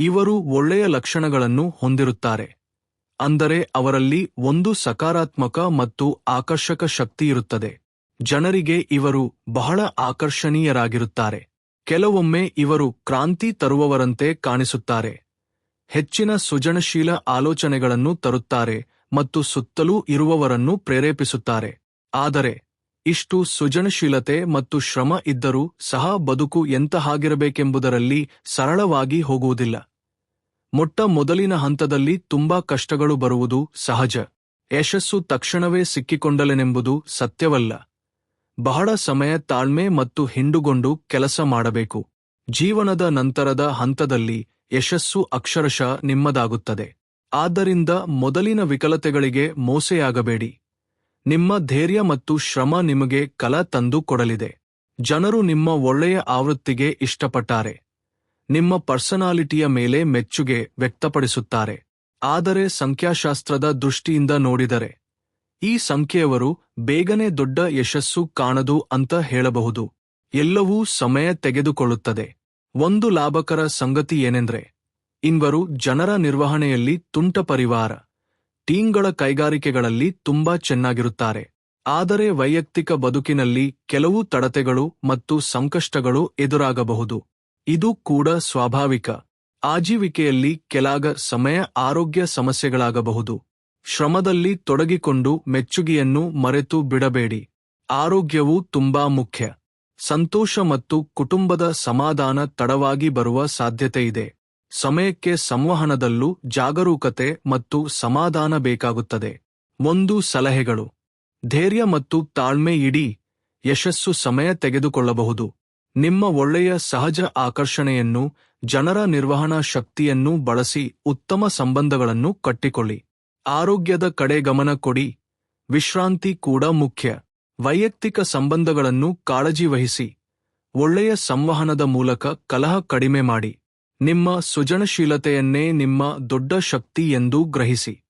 ಇವರು ಒಳ್ಳೆಯ ಲಕ್ಷಣಗಳನ್ನು ಹೊಂದಿರುತ್ತಾರೆ. ಅಂದರೆ ಅವರಲ್ಲಿ ಒಂದು ಸಕಾರಾತ್ಮಕ ಮತ್ತು ಆಕರ್ಷಕ ಶಕ್ತಿಯಿರುತ್ತದೆ ಜನರಿಗೆ ಇವರು ಬಹಳ ಆಕರ್ಷಣೀಯರಾಗಿರುತ್ತಾರೆ. ಕೆಲವೊಮ್ಮೆ ಇವರು ಕ್ರಾಂತಿ ತರುವವರಂತೆ ಕಾಣಿಸುತ್ತಾರೆ. ಹೆಚ್ಚಿನ ಸೃಜನಶೀಲ ಆಲೋಚನೆಗಳನ್ನು ತರುತ್ತಾರೆ ಮತ್ತು ಸುತ್ತಲೂ ಇರುವವರನ್ನು ಪ್ರೇರೇಪಿಸುತ್ತಾರೆ. ಆದರೆ, ಇಷ್ಟು ಸೃಜನಶೀಲತೆ ಮತ್ತು ಶ್ರಮ ಇದ್ದರೂ ಸಹ ಬದುಕು ಎಂತಹಾಗಿರಬೇಕೆಂಬುದರಲ್ಲಿ ಸರಳವಾಗಿ ಹೋಗುವುದಿಲ್ಲ. ಮೊಟ್ಟ ಮೊದಲಿನ ಹಂತದಲ್ಲಿ ತುಂಬಾ ಕಷ್ಟಗಳು ಬರುವುದು ಸಹಜ. ಯಶಸ್ಸು ತಕ್ಷಣವೇ ಸಿಕ್ಕಿಕೊಂಡಲೆನೆಂಬುದು ಸತ್ಯವಲ್ಲ. ಬಹಳ ಸಮಯ ತಾಳ್ಮೆ ಮತ್ತು ಹಿಂಡುಗೊಂಡು ಕೆಲಸ ಮಾಡಬೇಕು. ಜೀವನದ ನಂತರದ ಹಂತದಲ್ಲಿ ಯಶಸ್ಸು ಅಕ್ಷರಶಃ ನಿಮ್ಮದಾಗುತ್ತದೆ. ಆದ್ದರಿಂದ ಮೊದಲಿನ ವಿಕಲತೆಗಳಿಗೆ ಮೋಸೆಯಾಗಬೇಡಿ. ನಿಮ್ಮ ಧೈರ್ಯ ಮತ್ತು ಶ್ರಮ ನಿಮಗೆ ಕಲ ತಂದು ಕೊಡಲಿದೆ. ಜನರು ನಿಮ್ಮ ಒಳ್ಳೆಯ ಆವೃತ್ತಿಗೆ ಇಷ್ಟಪಟ್ಟಾರೆ. ನಿಮ್ಮ ಪರ್ಸನಾಲಿಟಿಯ ಮೇಲೆ ಮೆಚ್ಚುಗೆ ವ್ಯಕ್ತಪಡಿಸುತ್ತಾರೆ. ಆದರೆ ಸಂಖ್ಯಾಶಾಸ್ತ್ರದ ದೃಷ್ಟಿಯಿಂದ ನೋಡಿದರೆ, ಈ ಸಂಖ್ಯೆಯವರು ಬೇಗನೆ ದೊಡ್ಡ ಯಶಸ್ಸು ಕಾಣದು ಅಂತ ಹೇಳಬಹುದು. ಎಲ್ಲವೂ ಸಮಯ ತೆಗೆದುಕೊಳ್ಳುತ್ತದೆ. ಒಂದು ಲಾಭಕರ ಸಂಗತಿ ಏನೆಂದ್ರೆ ಇನ್ವರು ಜನರ ನಿರ್ವಹಣೆಯಲ್ಲಿ ತುಂಟ ಪರಿವಾರ, ಟೀಂಗಳ ಕೈಗಾರಿಕೆಗಳಲ್ಲಿ ತುಂಬಾ ಚೆನ್ನಾಗಿರುತ್ತಾರೆ. ಆದರೆ ವೈಯಕ್ತಿಕ ಬದುಕಿನಲ್ಲಿ ಕೆಲವು ತಡತೆಗಳು ಮತ್ತು ಸಂಕಷ್ಟಗಳು ಎದುರಾಗಬಹುದು. ಇದು ಕೂಡ ಸ್ವಾಭಾವಿಕ. ಆಜೀವಿಕೆಯಲ್ಲಿ ಕೆಲಾಗ ಸಮಯ ಆರೋಗ್ಯ ಸಮಸ್ಯೆಗಳಾಗಬಹುದು. ಶ್ರಮದಲ್ಲಿ ತೊಡಗಿಕೊಂಡು ಮೆಚ್ಚುಗೆಯನ್ನು ಮರೆತು ಬಿಡಬೇಡಿ. ಆರೋಗ್ಯವು ತುಂಬಾ ಮುಖ್ಯ. ಸಂತೋಷ ಮತ್ತು ಕುಟುಂಬದ ಸಮಾಧಾನ ತಡವಾಗಿ ಬರುವ ಸಾಧ್ಯತೆಯಿದೆ ಸಮಯಕ್ಕೆ ಸಂವಹನದಲ್ಲೂ ಜಾಗರೂಕತೆ ಮತ್ತು ಸಮಾಧಾನ ಬೇಕಾಗುತ್ತದೆ. ಒಂದು ಸಲಹೆಗಳು. ಧೈರ್ಯ ಮತ್ತು ತಾಳ್ಮೆ ಇಡೀ ಯಶಸ್ಸು ಸಮಯ ತೆಗೆದುಕೊಳ್ಳಬಹುದು. ನಿಮ್ಮ ಒಳ್ಳೆಯ ಸಹಜ ಆಕರ್ಷಣೆಯನ್ನು, ಜನರ ನಿರ್ವಹಣಾ ಶಕ್ತಿಯನ್ನು ಬಳಸಿ ಉತ್ತಮ ಸಂಬಂಧಗಳನ್ನು ಕಟ್ಟಿಕೊಳ್ಳಿ. ಆರೋಗ್ಯದ ಕಡೆ ಗಮನ ಕೊಡಿ. ವಿಶ್ರಾಂತಿ ಕೂಡ ಮುಖ್ಯ. ವೈಯಕ್ತಿಕ ಸಂಬಂಧಗಳನ್ನು ಕಾಳಜಿ ವಹಿಸಿ. ಒಳ್ಳೆಯ ಸಂವಹನದ ಮೂಲಕ ಕಲಹ ಕಡಿಮೆ ಮಾಡಿ. ನಿಮ್ಮ ಸೃಜನಶೀಲತೆಯನ್ನೇ ನಿಮ್ಮ ದೊಡ್ಡ ಶಕ್ತಿ ಎಂದು ಗ್ರಹಿಸಿ.